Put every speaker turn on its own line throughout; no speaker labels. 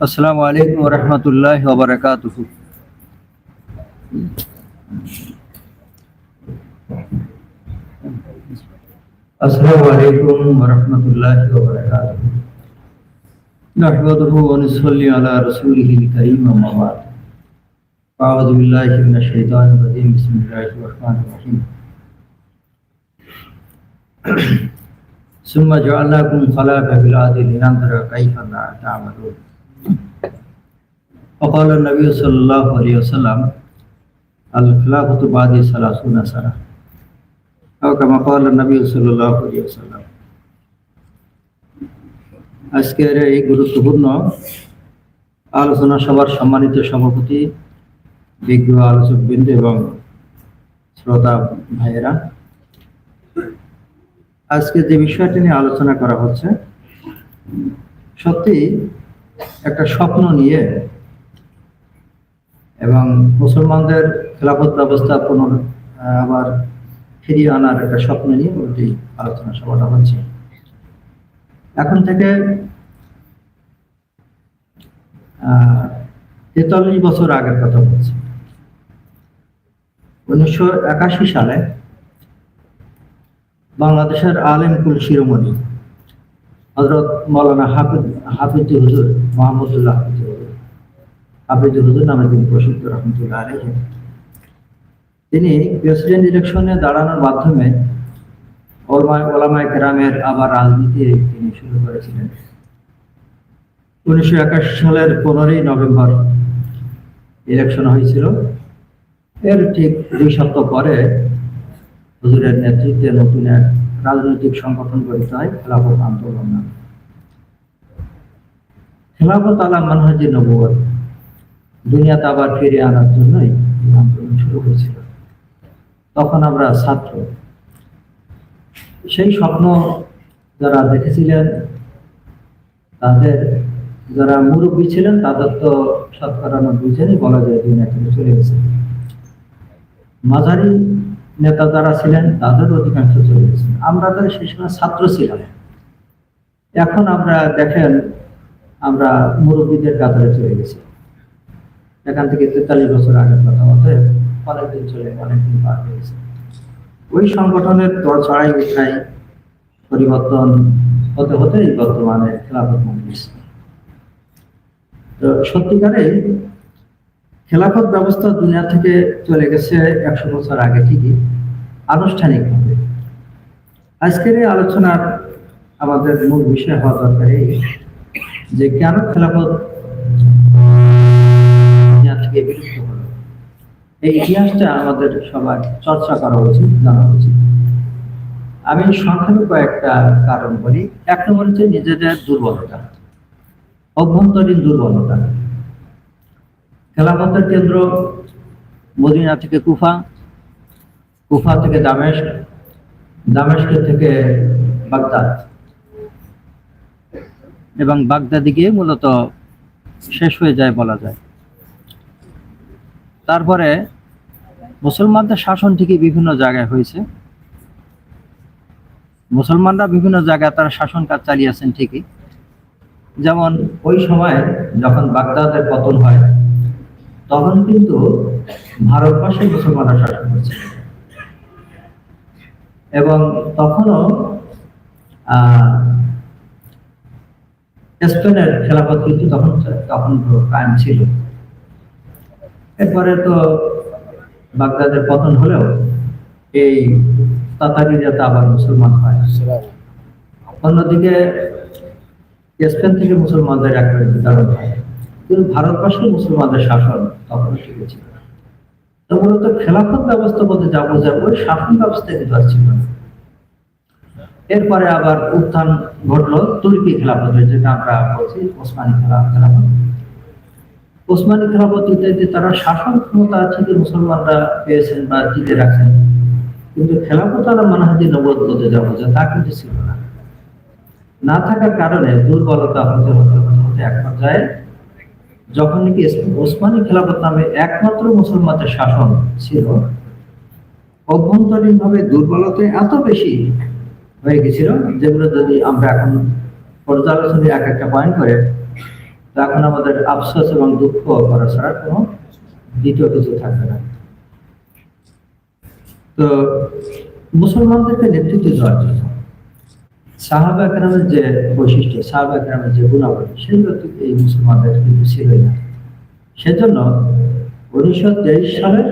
আসসালামু আলাইকুম রহমতুল্লাহ ওবরাকাতুহ আসসালামু আলাইকুম রহমতুল্লাহ ওবরাকাতুহ نحمده ونصلي على رسوله الكريم أما بعد أعوذ بالله من الشيطان الرجيم بسم الله الرحمن الرحيم ثم جعلناكم خلائف في الأرض لننظر كيف تعملون وقال النبي صلى الله عليه وسلم الخلافة بعد ثلاثون سنة أو كما قال النبي صلى الله عليه وسلم আজকের এই গুরুত্বপূর্ণ আলোচনা সভার সম্মানিত সভাপতি বিজ্ঞ আলোচক বৃন্দ এবং শ্রোতা ভাইয়েরা আজকে যে বিষয়টি নিয়ে আলোচনা করা হচ্ছে সত্যি একটা স্বপ্ন নিয়ে এবং মুসলমানদের খেলাফত ব্যবস্থা পুনর আবার ফিরিয়ে আনার একটা স্বপ্ন নিয়ে ওটি আলোচনা সভাটা হচ্ছে। এখন থেকে তেতাল্লিশ বছর আগের কথা বলছি। উনিশশো একাশি সালে বাংলাদেশের আলেমকুল শিরোমণি হজরত মৌলানা হাফিজ হাফিজ হুজুর মোহাম্মদুল্লাহ হাফিজ হুজুর। হাফিজ হুজুর নামে তিনি প্রসিদ্ধ রহমতুল্লাহ আলহ তিনি প্রেসিডেন্ট ইলেকশনে দাঁড়ানোর মাধ্যমে ওলামায় গ্রামের আবার রাজনীতি তিনি শুরু করেছিলেন। উনিশশো একাশি সালের পনেরোই নভেম্বর ইলেকশন হয়েছিল। এর ঠিক দুই সপ্তাহ পরে হুজুরের নেতৃত্বে নতুন এক রাজনৈতিক সংগঠন গঠিত হয় খেলাফত আন্দোলন নামে। খেলাফত আলা মানহাজি নবুয় দুনিয়াতে আবার ফিরে আনার জন্যই আন্দোলন শুরু হয়েছিল। তখন আমরা ছাত্র। সেই স্বপ্ন যারা দেখেছিলেন, তাদের যারা মুরব্বী ছিলেন, তাদের তো শতকরা নব্বই বলা যায় দুনিয়া থেকে চলে গেছে। মাঝারি নেতা যারা ছিলেন, তাদের অধিকাংশ চলে গেছেন। আমরা তাদের সেই সময় ছাত্র ছিলাম। এখন আমরা দেখেন, আমরা মুরব্বীদের কাতারে চলে গেছি। এখান থেকে তেতাল্লিশ বছর আগের কথা মতে অনেকদিন চলে, অনেকদিন পার হয়ে গেছে। ওই সংগঠনের দর চড়াই উঠাই পরিবর্তন হতে হতে এই বর্তমানে খেলাফত মজলিস। তো সত্যিকারে খেলাফত ব্যবস্থা দুনিয়া থেকে চলে গেছে একশো বছর আগে ঠিকই, আনুষ্ঠানিকভাবে। আজকের এই আলোচনার আমাদের মূল বিষয় হওয়া দরকার এই যে কেন খেলাফত দুনিয়া থেকে বিলুপ্ত হলো। এই ইতিহাসটা আমাদের সবার চর্চা করা উচিত, জানা উচিত। আমি সংক্ষেপে কয়েকটা কারণ বলি। এক নম্বর হচ্ছে নিজেদের দুর্বলতা, অভ্যন্তরীণ দুর্বলতা। খেলাফতের কেন্দ্র মদিনা থেকে কুফা কুফা থেকে দামেস্ক দামেস্ক থেকে বাগদাদ। এবং বাগদাদি গিয়ে মূলত শেষ হয়ে যায় বলা যায়। তারপরে মুসলমানদের শাসন ঠিকই বিভিন্ন জায়গায় হয়েছে। মুসলমানরা বিভিন্ন জায়গায় তারা শাসন কাজ চালিয়েছেন ঠিকই। যেমন ওই সময় যখন বাগদাদের পতন হয় তখন কিন্তু ভারতবর্ষে মুসলমানরা শাসন করছে। এবং তখনও স্পেনের খেলাফত কিন্তু তখন তখন কায়েম ছিল। এরপরে তো বাগদাদের পতন হলেও এই তাতারিরা তো আবার মুসলমান হয়। অন্যদিকে স্পেন থেকে মুসলমানদের একবারে বিতরণ হয়। কিন্তু ভারতবর্ষে মুসলমানদের শাসন তখন ঠিক ছিল তো মূলত খেলাফত ব্যবস্থা বলতে যা ওই শাসন ব্যবস্থা কিন্তু আর ছিল। এরপরে আবার উত্থান ঘটলো, তুর্কি খেলাফতের যেটা আমরা বলছি ওসমানী খেলা খেলাফত। ওসমানী খেলাফত ইত্যাদি তারা শাসন ক্ষমতা থেকে মুসলমানরা পেয়েছেন বা জিতে রাখছেন। কিন্তু খেলাফত আলা মানহাজি নবদ বলতে যা বোঝায়, তা কিন্তু ছিল না। না থাকার কারণে দুর্বলতা হতে হতে হতে এক পর্যায়ে যখন নাকি ওসমানী খেলাফত নামে একমাত্র মুসলমানদের শাসন ছিল অভ্যন্তরীণ ভাবে দুর্বলতা এত বেশি হয়ে গেছিল যেগুলো যদি আমরা এখন পর্যালোচনা এক একটা পয়েন্ট করে তখন আমাদের আফসোস এবং দুঃখ করা ছাড়া কোনো দ্বিতীয় কিছু থাকবে না। তো মুসলমানদেরকে নেতৃত্ব দেওয়ার জন্য যে বৈশিষ্ট্য যে গুণাবলী, সেগুলো এই মুসলমানদের কিন্তু না। সেজন্য উনিশশো তেইশ সালের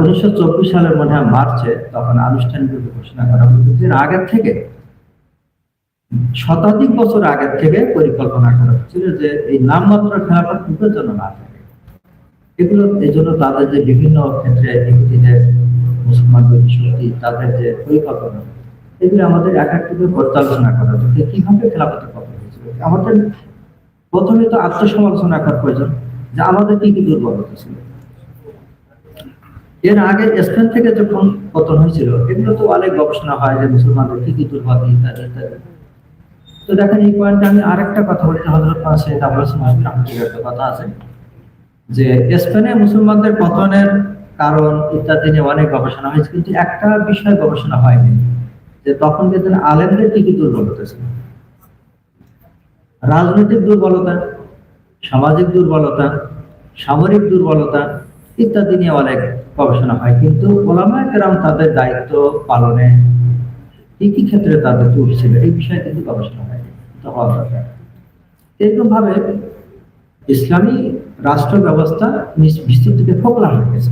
উনিশশো চব্বিশ সালের মনে হয় মার্চে তখন আনুষ্ঠানিকভাবে ঘোষণা করা হয়েছে আগের থেকে, শতাধিক বছর আগের থেকে পরিকল্পনা করা হচ্ছিল যে এই নামমাত্র খেলাফত যুগের জন্য না থাকে। এগুলো, এই জন্য তাদের যে বিভিন্ন ক্ষেত্রে মুসলমান তাদের যে পরিকল্পনা এগুলো আমাদের এক একটিকে পর্যালোচনা করা যে কীভাবে পতন হয়েছিল আমাদের প্রথমে তো আত্মসমালোচনা করার প্রয়োজন, যে আমাদের কি কি দুর্বলতা ছিল। এর আগে স্পেন থেকে যখন পতন হয়েছিল, এগুলো তো অনেক গবেষণা হয় যে মুসলমানদের কি কি দুর্বলতা, ইত্যাদি ইত্যাদি। তো দেখেন, এই পয়েন্টে আমি আরেকটা কথা বলি হজরত আবুল একটা কথা আছে, যে স্পেনে মুসলমানদের পতনের কারণ ইত্যাদি নিয়ে অনেক গবেষণা হয়েছে, কিন্তু একটা বিষয় গবেষণা হয়নি। যে তখন কিন্তু আলেমদের কি কি দুর্বলতা ছিল। রাজনৈতিক দুর্বলতা, সামাজিক দুর্বলতা, সামরিক দুর্বলতা ইত্যাদি নিয়ে অনেক গবেষণা হয়। কিন্তু ওলামা তাদের দায়িত্ব পালনে কি কি ক্ষেত্রে তাদের দূর ছিল। এই বিষয়ে কিন্তু গবেষণা হয়নি। এরকম ভাবে ইসলামী রাষ্ট্র ব্যবস্থা ভিতর থেকে ফোকলা হয়ে গেছে।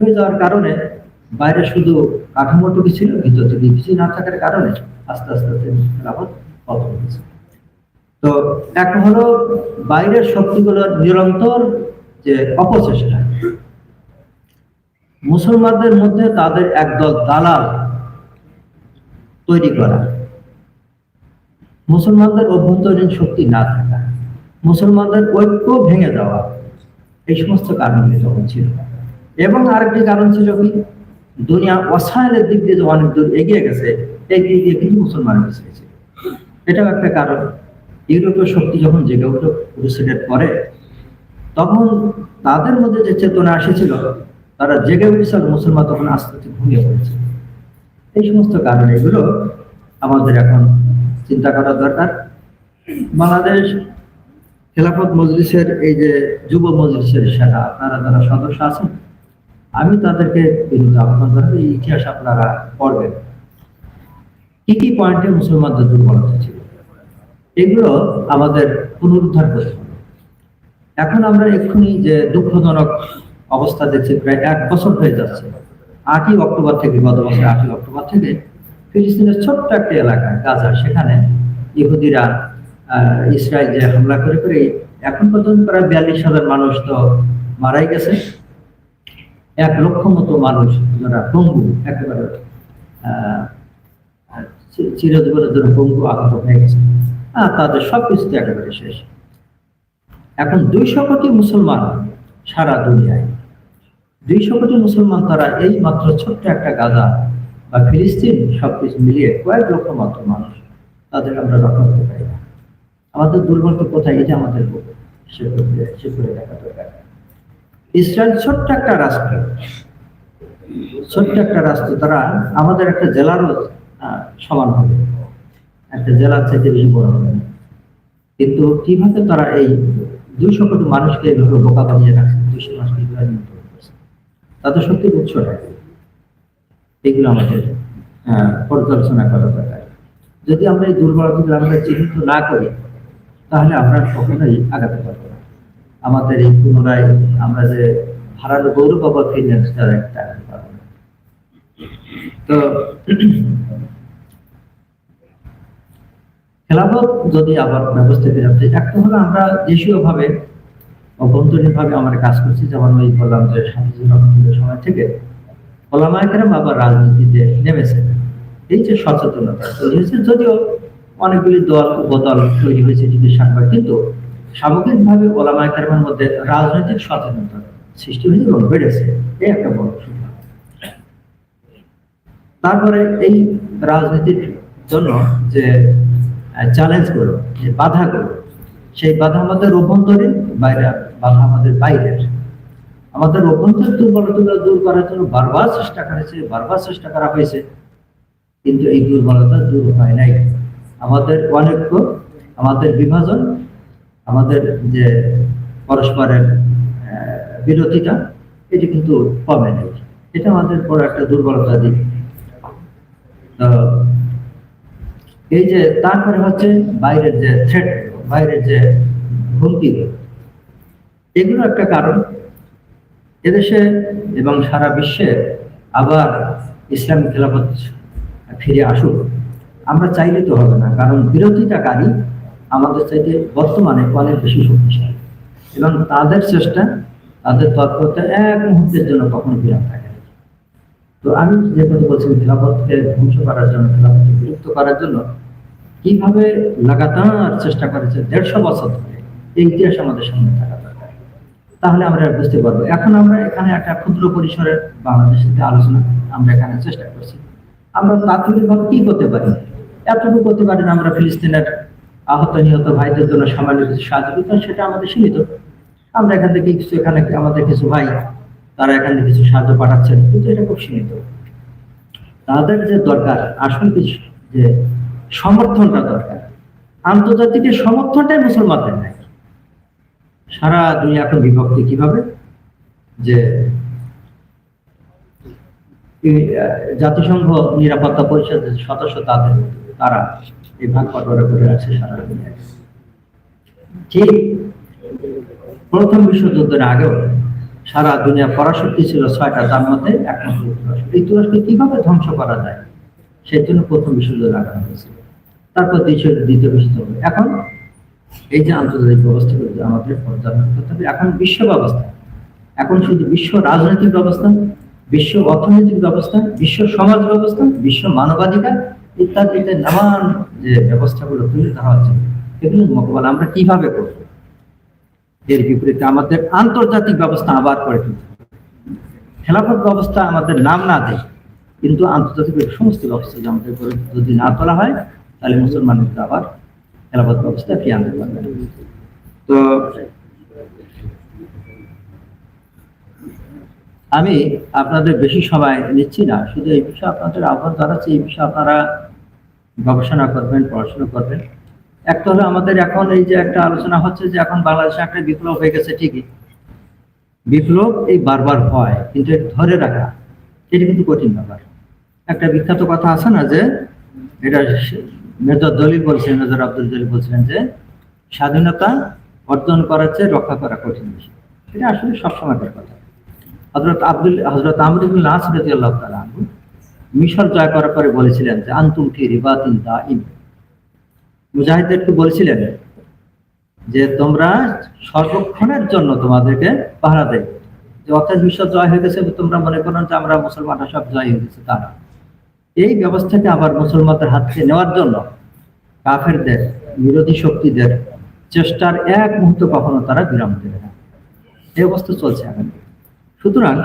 হয়ে যাওয়ার কারণে বাইরে শুধু কাঠামোটুকু ছিল ভিতর থেকে কিছু না থাকার কারণে আস্তে আস্তে খেলাফত পতন হয়েছে। তো এক হলো বাইরের শক্তিগুলোর নিরন্তর যে অপচেষ্টা মুসলমানদের মধ্যে তাদের একদল দালাল তৈরি করা। মুসলমানদের অভ্যন্তরীণ শক্তি না থাকা। মুসলমানদের ঐক্য ভেঙে দেওয়া। এই সমস্ত কারণগুলি তখন ছিল। এবং আরেকটি কারণ ছিল কি? দুনিয়া অসায়নের দিক দিয়ে যে অনেক দূর এগিয়ে গেছে এগিয়ে দিয়ে কিন্তু মুসলমান গেছে এটাও একটা কারণ। ইউরোপীয় শক্তি যখন জেগে উঠল ক্রুসেডের পরে, তখন তাদের মধ্যে যে চেতনা এসেছিল, তারা জেগে উঠেছিল, মুসলমান তখন আস্তে আস্তে ভুঙে পড়েছে। এই সমস্ত কারণে এগুলো আমাদের এখন চিন্তা করা দরকার। বাংলাদেশ খেলাফত মজলিসের এই যে যুব মজলিসের সেরা আপনারা যারা সদস্য আছেন? আমি তাদেরকে বিরুদ্ধে আহ্বান জানাব। এই ইতিহাস আপনারা পড়বেন। কি কি পয়েন্টে মুসলমানদের দুর্বলতা ছিল? এগুলো আমাদের পুনরুদ্ধার করতে এখন আমরা এক্ষুনি যে দুঃখজনক অবস্থা দেখছি, প্রায় এক বছর হয়ে যাচ্ছে। আটই অক্টোবর থেকে, গত বছর আটই অক্টোবর থেকে ফিলিস্তিনের ছোট্ট একটা এলাকা, গাজা, সেখানে ইহুদিরা ইসরায়েল যে হামলা করে করে, এখন পর্যন্ত প্রায় বিয়াল্লিশ হাজার মানুষ তো মারাই গেছে। এক লক্ষ মতো মানুষ যারা পঙ্গু একেবারে চিরজীবনের জন্য পঙ্গু আহত হয়ে গেছে আর তাদের সবকিছুতে একেবারে শেষ এখন দুইশো কোটি মুসলমান সারা দুনিয়ায় দুইশো কোটি মুসলমান তারা এই মাত্র ছোট্ট একটা গাজা বা ফিলিস্তিন সবকিছু মিলিয়ে কয়েক লক্ষ মাত্র মানুষ তাদের আমরা রক্ষা করতে পারি না আমাদের দুর্বলতা কোথায় এটা আমাদের সে করে দেখা দরকার ইসরায়েল ছোট্ট একটা রাষ্ট্র। ছোট্ট একটা রাষ্ট্র, তারা আমাদের একটা জেলারও সমান হবে। একটা জেলার চাইতে বেশি বড় হবে। কিন্তু কীভাবে তারা এই দুইশো কোটি মানুষকে এইভাবে বোকা বানিয়ে রাখছে, দুইশো মানুষকে তাদের সত্যি উৎসটা এগুলো আমাদের পর্যালোচনা করা দরকার। যদি আমরা এই দুর্বলতাগুলো আমরা চিহ্নিত না করি, তাহলে আমরা কখনোই আগাতে পারব আমাদের এই পুনরায় আমরা যে হারানো গৌরব আবার ফিরে তার একটা তো খেলাফত যদি আবার ব্যবস্থা ফেরাতে একটা হলো আমরা দেশীয় ভাবে অভ্যন্তরীণ ভাবে আমরা কাজ করছি, যেমন ওই বললাম যে স্বাধীন সময় থেকে ওলামায়কেরা আবার রাজনীতিতে নেমেছে এই যে সচেতনতা তৈরি হয়েছে, যদিও অনেকগুলি দল, উপদল তৈরি হয়েছে যদি সাংবাদিক, কিন্তু সামগ্রিকভাবে ওলামায়কের মধ্যে রাজনৈতিক সচেতনতা সৃষ্টি হয়েছে এবং বেড়েছে এই একটা বড় তারপরে এই রাজনীতির জন্য যে চ্যালেঞ্জগুলো যে বাধাগুলো, সেই বাধা আমাদের অভ্যন্তরীণ বাইরে, বাধা আমাদের বাইরের। আমাদের অভ্যন্তর দুর্বলতাগুলো দূর করার জন্য বারবার চেষ্টা করেছে, বারবার চেষ্টা করা হয়েছে, কিন্তু এই দুর্বলতা দূর হয় নাই। আমাদের অনেক আমাদের বিভাজন আমাদের যে পরস্পরের বিরতিটা এটি কিন্তু কমে নেই। এটা আমাদের বড় একটা দুর্বলতা দিক। তো এই যে তারপরে হচ্ছে বাইরের যে থ্রেট বাইরের যে হুমকি এগুলো একটা কারণ। এদেশে এবং সারা বিশ্বে আবার ইসলামিক খেলাফত ফিরে আসুক। আমরা চাইলে তো হবে না, কারণ বিরোধিতাকারী আমাদের চাইতে বর্তমানে অনেক বেশি শক্তিশালী। এবং তাদের চেষ্টা, তাদের তৎপরতা এক মুহূর্তের জন্য কখনো বিরাম থাকে। তো আমি যে কথা বলছি খেলাফতকে ধ্বংস করার জন্য খেলাফতকে বিলুপ্ত করার জন্য, কীভাবে লাগাতার চেষ্টা করেছে দেড়শো বছর ধরে, এই ইতিহাস আমাদের সামনে থাকা দরকার। তাহলে আমরা বুঝতে পারব। এখন আমরা এখানে একটা ক্ষুদ্র পরিসরের বাংলাদেশের আলোচনা আমরা এখানে চেষ্টা করছি। আমরা তাৎক্ষণিকভাবে কি করতে পারি? এতটুকু করতে পারি না আমরা ফিলিস্তিনের আহত নিহত ভাইদের জন্য সামান্য কিছু সাহায্য করতাম সেটা আমাদের সীমিত। আমরা এখান থেকে কিছু, এখানে আমাদের কিছু ভাই, তারা এখান থেকে কিছু সাহায্য পাঠাচ্ছেন, কিন্তু এটা খুব সীমিত। তাদের যে দরকার, আসল কিছু যে সমর্থনটা দরকার, আন্তর্জাতিক সমর্থনটাই মুসলমানদের নাই। সারা দুনিয়া এখন বিভক্তি কীভাবে? যে জাতিসংঘ নিরাপত্তা পরিষদের সদস্য তাদের তারা এই ভাগ বটোয়ারা করে আছে সারা দুনিয়ায়? ঠিক প্রথম বিশ্বযুদ্ধের আগেও সারা দুনিয়া পরাশক্তি ছিল ছয়টা, তার মধ্যে একমাত্র তুরস্ক এই তুরস্ক কীভাবে ধ্বংস করা যায়? সেই জন্য প্রথম বিশ্বযুদ্ধ লাগানো হয়েছিল। তারপর দ্বিতীয় দ্বিতীয় বিশ্বযুদ্ধ। এখন এই যে আন্তর্জাতিক ব্যবস্থাগুলো যে আমাদের পর্যালোচনা করতে হবে, এখন বিশ্ব ব্যবস্থা। এখন শুধু বিশ্ব রাজনৈতিক ব্যবস্থা, বিশ্ব অর্থনৈতিক ব্যবস্থা, বিশ্ব সমাজ ব্যবস্থা, বিশ্ব মানবাধিকার ইত্যাদিতে নানান যে ব্যবস্থাগুলো তুলে ধরা হচ্ছে, এগুলো মোকাবেলা আমরা কীভাবে করব? এর বিপরীতে আমাদের আন্তর্জাতিক ব্যবস্থা আবার করে তুলতে খেলাফত ব্যবস্থা আমাদের নাম না দেয়, কিন্তু আন্তর্জাতিক সমস্ত ব্যবস্থা যে আমাদের করে যদি না তোলা হয়, তাহলে মুসলমানদের আবার খেলাফত ব্যবস্থা ফিরে আনতে পারবে তো আমি আপনাদের বেশি সময় নিচ্ছি না, শুধু এই বিষয়ে আপনাদের আহ্বান জানাচ্ছি, এই বিষয়ে আপনারা গবেষণা করবেন, পড়াশোনা করবেন। একটা হলো আমাদের এখন এই যে একটা আলোচনা হচ্ছে যে এখন বাংলাদেশে একটা বিপ্লব হয়ে গেছে ঠিকই। বিপ্লব এই বারবার হয়, কিন্তু ধরে রাখা, এটা কিন্তু কঠিন ব্যাপার। একটা বিখ্যাত কথা আছে না যে, এটা মেজর দলিল বলছিলেন মেজর আব্দুল জলিল বলছিলেন যে, স্বাধীনতা অর্জন করার চেয়ে রক্ষা করা কঠিন বিষয় এটা আসলে সবসময়কার কথা। হজরত আব্দুল হজরত আমরুল নাস রাজি আল্লাহ তালা মিশর জয় করার পরে বলেছিলেন যে, আন্তুম ফি রিবাতিন দাইম মুজাহিদদেরকে বলেছিলেন যে, তোমরা সর্বক্ষণের জন্য তোমাদেরকে পাহারা দেয়। যে, অর্থাৎ বিশ্ব জয় হয়ে গেছে, তোমরা মনে করো যে, আমরা মুসলমানরা সব জয় হয়ে গেছে, তা না। এই ব্যবস্থাকে আবার মুসলমানদের হাত থেকে নেওয়ার জন্য কাফেরদের, বিরোধী শক্তিদের চেষ্টার এক মুহূর্ত কখনো তারা বিরাম দেবে না। এই অবস্থা চলছে এখন। সুতরাং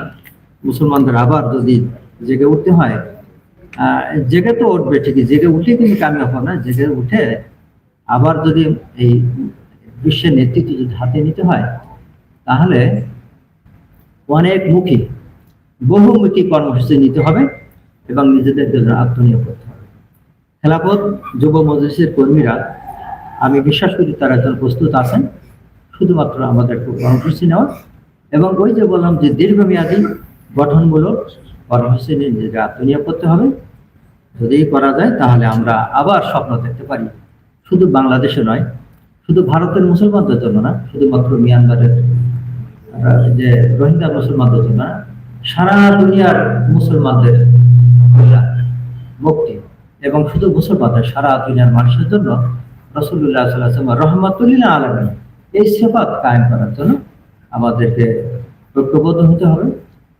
মুসলমানদের আবার যদি জেগে উঠতে হয় জেগে তো উঠবে, ঠিকই। জেগে উঠে কিন্তু কামিয়াব হবে না জেগে উঠে আবার যদি এই বিশ্বের নেতৃত্ব যদি হাতে নিতে হয়, তাহলে অনেক মুখী, বহুমুখী কর্মসূচি নিতে হবে এবং নিজেদের জন্য আত্মনিয়োগ করতে হবে। খেলাপথ যুব মজলিসের কর্মীরা, আমি বিশ্বাস করি তারা একজন প্রস্তুত আছেন, শুধুমাত্র আমাদের কর্মসূচি নেওয়া এবং ওই যে বললাম যে দীর্ঘমেয়াদী গঠনমূলক কর্মসূচি নিয়ে নিজেকে আত্মনিয়োগ করতে হবে। যদি করা যায়, তাহলে আমরা আবার স্বপ্ন দেখতে পারি। শুধু বাংলাদেশে নয়, শুধু ভারতের মুসলমানদের জন্য না, শুধুমাত্র মিয়ানমারের যে রোহিঙ্গা মুসলমানদের জন্য না, সারা দুনিয়ার মুসলমানদের মুক্তি, এবং শুধু মুসলমানদের, সারা দুনিয়ার মানুষের জন্য রসুল্লাহ সাল্লাহ রহমতুল্লাহ আলমী এই সেবাত কায়েম করার জন্য আমাদেরকে ঐক্যবদ্ধ হতে হবে।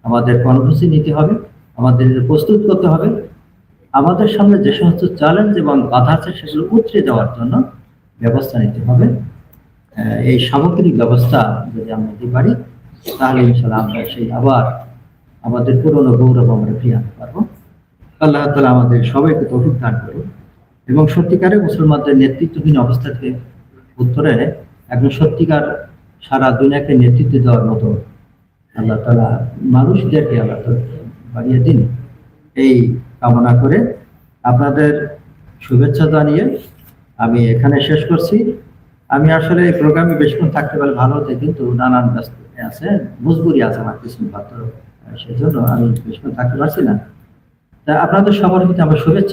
আমাদের কর্মসূচি নিতে হবে, আমাদের প্রস্তুত করতে হবে। আমাদের সামনে যে সমস্ত চ্যালেঞ্জ এবং বাধা আছে, সেগুলো উতরে দেওয়ার জন্য ব্যবস্থা নিতে হবে। এই সামগ্রিক ব্যবস্থা যদি আমরা নিতে পারি, তাহলে ইনশাল্লাহ আমরা সেই আবার আমাদের পুরনো গৌরব আমরা ফিরে আনতে পারব। আল্লাহ তালা আমাদের সবাইকে তৌফিক দান করুন এবং সত্যিকারে মুসলমানদের নেতৃত্বহীন অবস্থা থেকে উত্তরে একজন সত্যিকার সারা দুনিয়াকে নেতৃত্ব দেওয়ার মতো আল্লাহ তালা মানুষদেরকে আল্লাহ বাড়িয়ে দিন। এই কামনা করে আপনাদের শুভেচ্ছা জানিয়ে আমি এখানে শেষ করছি। আমি আসলে এই প্রোগ্রামে বেশিক্ষণ থাকতে পারলে ভালো হতো, কিন্তু নানান ব্যস্ত আছে, মজবুরি আছে আমার কিছু মাত্র। সেই জন্য আমি বেশিক্ষণ থাকতে পারছি না। তা আপনাদের সবার প্রতি আমার শুভেচ্ছা।